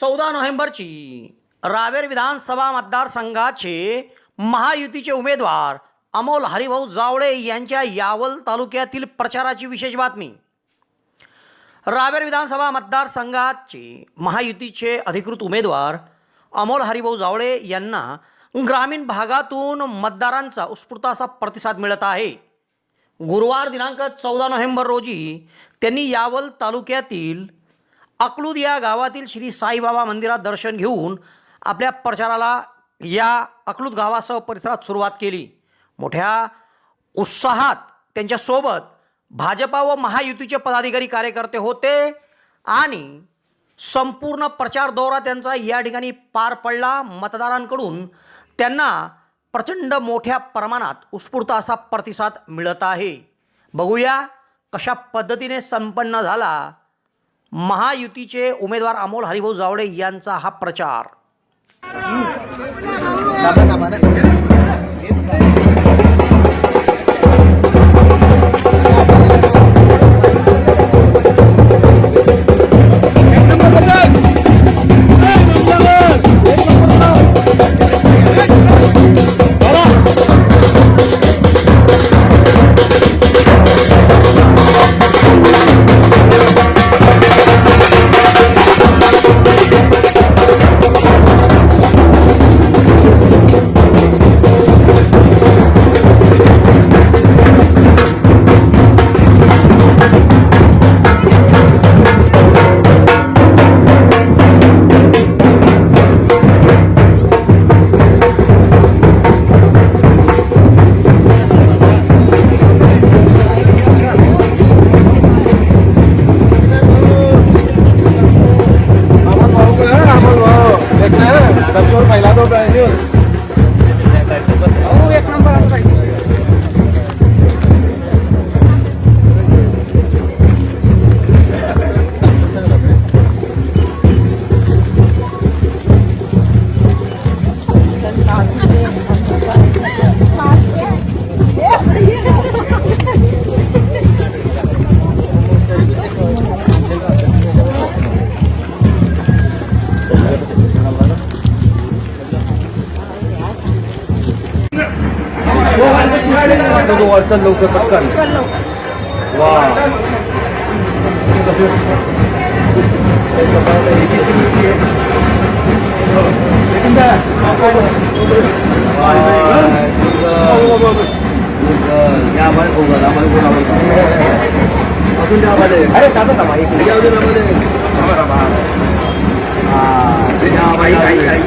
चौदा नोव्हेंबरची रावेर विधानसभा मतदारसंघाचे महायुतीचे उमेदवार अमोल हरिभाऊ जावळे यांच्या यावल तालुक्यातील प्रचाराची विशेष बातमी. रावेर विधानसभा मतदारसंघाचे महायुतीचे अधिकृत उमेदवार अमोल हरिभाऊ जावळे यांना ग्रामीण भागातून मतदारांचा उत्स्फूर्त असा प्रतिसाद मिळत आहे. गुरुवार दिनांक चौदा नोव्हेंबर रोजी त्यांनी यावल तालुक्यातील अकलूद या गावातील श्री साईबाबा मंदिरात दर्शन घेऊन आपल्या प्रचाराला या अकलूद गावासह परिसरात सुरुवात केली. मोठ्या उत्साहात त्यांच्यासोबत भाजपा व महायुतीचे पदाधिकारी कार्यकर्ते होते आणि संपूर्ण प्रचार दौरा त्यांचा या ठिकाणी पार पडला. मतदारांकडून त्यांना प्रचंड मोठ्या प्रमाणात उत्स्फूर्त असा प्रतिसाद मिळत आहे. बघूया कशा पद्धतीने संपन्न झाला महायुतीचे उमेदवार अमोल हरिभाऊ जावडे यांचा हा प्रचार. वाटचाल लवकर पटकन वा अरे दादा थांबा एक मिनिट. ए, यश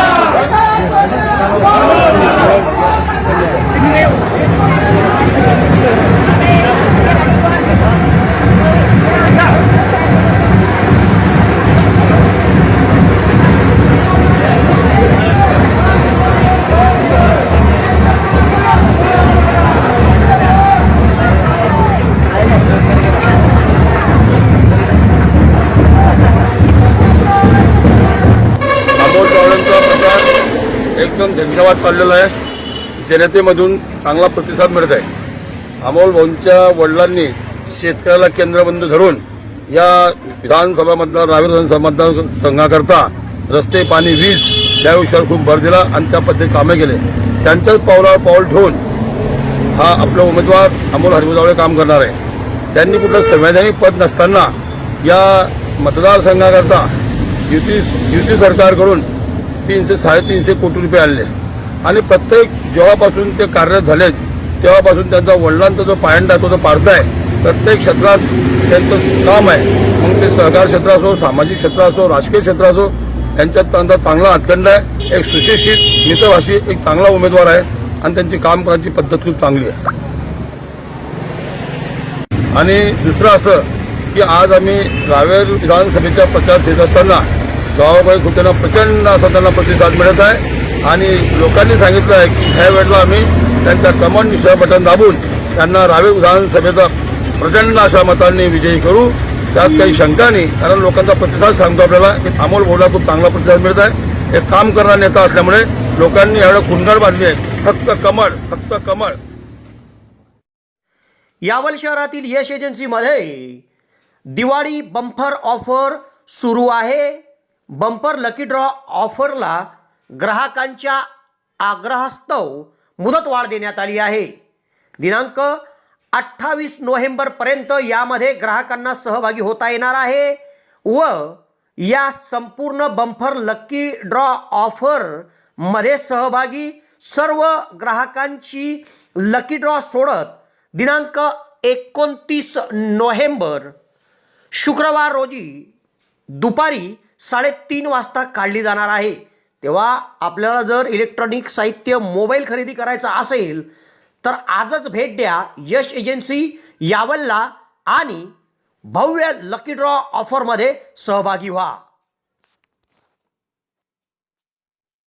झंझावात चाललेला आहे. जनतेमधून चांगला प्रतिसाद मिळत आहे. अमोल भाऊंच्या वडिलांनी शेतकऱ्याला केंद्रबंद धरून या विधानसभा मतदार रावेर विधानसभा मतदारसंघाकरता रस्ते पाणी वीज या विषयावर खूप भर दिला आणि त्या पद्धतीने कामे केले. त्यांच्याच पावलावर पाऊल ठेवून हा आपला उमेदवार अमोल हरिभाऊ काम करणार आहे. त्यांनी कुठलं संवैधानिक पद नसताना या मतदारसंघाकरता युती युती सरकारकडून तीनशे साडेतीनशे कोटी रुपये आणले. आणि प्रत्येक जेव्हापासून ते कार्यरत झाले तेव्हापासून त्यांचा वडिलांचा जो पायंडा तो जो पाडताय प्रत्येक क्षेत्रात त्यांचं काम आहे. मग ते सहकार क्षेत्र असो सामाजिक क्षेत्र असो राजकीय क्षेत्र असो यांच्यात त्यांचा चांगला हातखंड आहे एक सुशिक्षित मितभाषी एक चांगला उमेदवार आहे आणि त्यांची काम करायची पद्धत खूप चांगली आहे. आणि दुसरं असं की आज आम्ही रावेर विधानसभेचा प्रचार घेत असताना गावाबाई खुट्यांना प्रचंड असा त्यांना प्रतिसाद मिळत आहे. आणि लोकांनी सांगितलं आहे की ह्या वेळेला आम्ही त्यांच्या कमांड निश्चय बटन दाबून त्यांना रावे विधानसभेचा प्रचंड अशा मतांनी विजयी करू. त्यात काही शंका नाही. कारण लोकांचा प्रतिसाद सांगतो आपल्याला की अमोल भाऊला खूप चांगला प्रतिसाद मिळत आहे. एक काम करणारा नेता असल्यामुळे लोकांनी यावेळेला कुंडाळ बांधली आहे. फक्त कमळ फक्त कमळ. यावल शहरातील यश एजन्सीमध्ये दिवाळी बंपर ऑफर सुरू आहे. बंपर लकी ड्रॉ ऑफरला ग्राहकांच्या आग्रहास्तव मुदतवाढ देण्यात आली आहे. दिनांक अठ्ठावीस नोव्हेंबरपर्यंत यामध्ये ग्राहकांना सहभागी होता येणार आहे व या संपूर्ण बम्फर लकी ड्रॉ ऑफरमध्ये सहभागी सर्व ग्राहकांची लकी ड्रॉ सोडत दिनांक एकोणतीस नोव्हेंबर शुक्रवार रोजी दुपारी साडेतीन वाजता काढली जाणार आहे. तेव्हा आपल्याला जर इलेक्ट्रॉनिक साहित्य मोबाईल खरेदी करायचा असेल तर आजच भेट द्या यश एजन्सी यावलला आणि भव्य लकी ड्रॉ ऑफरमध्ये सहभागी व्हा.